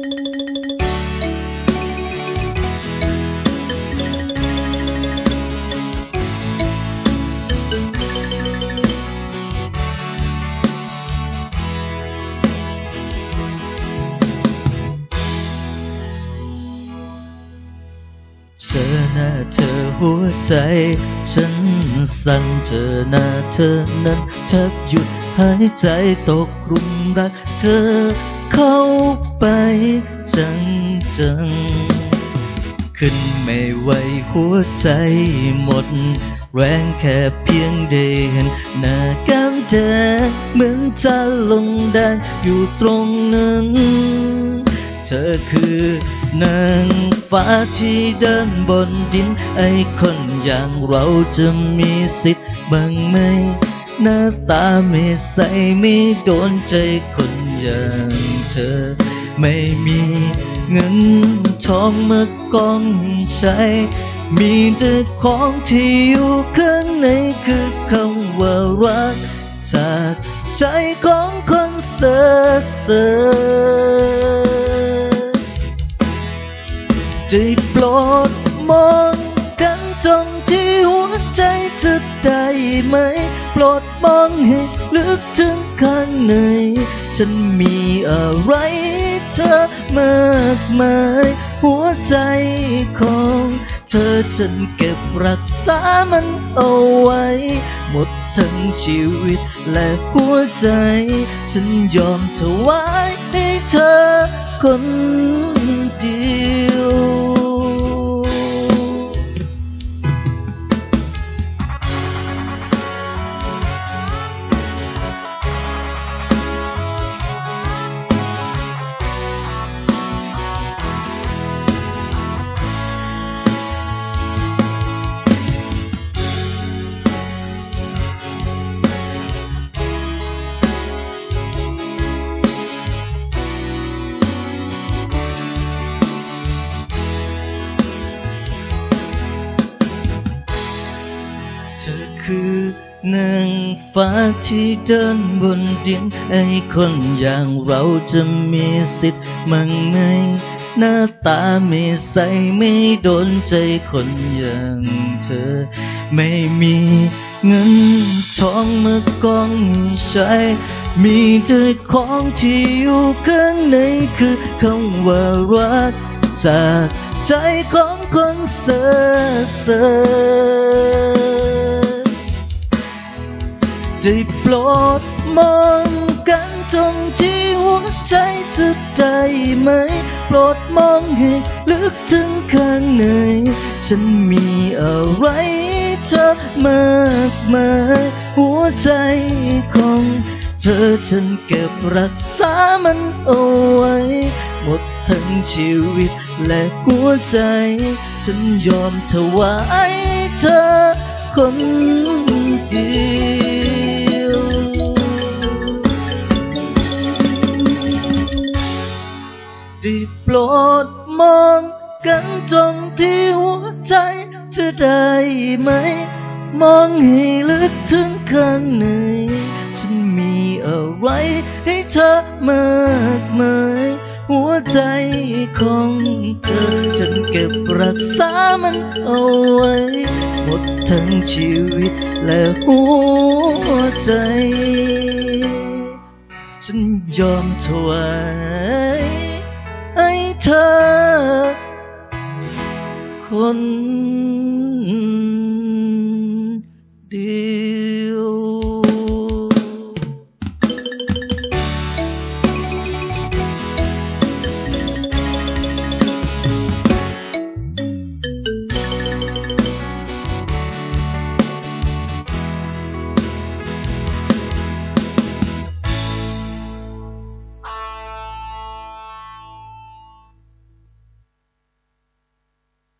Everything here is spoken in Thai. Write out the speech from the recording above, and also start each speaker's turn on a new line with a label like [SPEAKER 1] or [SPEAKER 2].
[SPEAKER 1] เจอหน้าเธอหัวใจ ฉันสั่นเจอหน้าเธอนั้นแทบหยุดหายใจตกหลุมรักเธอ เข้าไปจังจังๆขึ้นไม่ไหวหัวใจหมด แรงแค่เพียงได้เห็นหน้าก้มเธอเหมือนจะลงแดงอยู่ตรงนั้น เธอคือนางฟ้าที่เดินบนดิน ไอคนอย่างเราจะมีสิทธิ์บ้างไหมหน้าตาไม่ใสไม่โดนใจคน อย่างเธอ ไม่มีเงินทองมากองให้ใช้ มีแต่ของที่อยู่ข้างในคือคำว่ารักจากใจของคนเซ่อเสอได้โปรดมองกันจงที่หัว ใจจะได้ไหม โปรดมองให้ลึกถึงข้างใน ฉันมีอะไรเธอมากมาย หัวใจของเธอฉันเก็บรักษามันเอาไว้ หมดทั้งชีวิตและหัวใจ ฉันยอมถวายให้เธอคนเดียว ฟ้าที่เดินบนดิน ไอ้คนอย่างเราจะมีสิทธิ์มั่งไหมหน้าตาไม่ใสไม่โดนใจคนอย่างเธอ ไม่มีเงินทองมากองให้ใช้ มีแต่ของที่อยู่ข้างในคือคำว่ารักจากใจของคนเซ่อเสือ ได้โปรดมองกันตรงที่หัวใจจะได้ไหม โปรดมองให้ลึกถึงข้างใน ฉันมีอะไรเธอมากมายหัวใจของเธอฉันเก็บรักษามันเอาไว้ หมดทั้งชีวิตและหัวใจ ฉันยอมถวายเธอคนเดียว หัวใจจะได้ไหม มองให้ลึกถึงข้างในฉันมีอะไรให้เธอมากมายหัวใจของเธอฉันเก็บรักษามันเอาไว้ หมดทั้งชีวิตและหัวใจ ฉันยอมถวายให้เธอ คน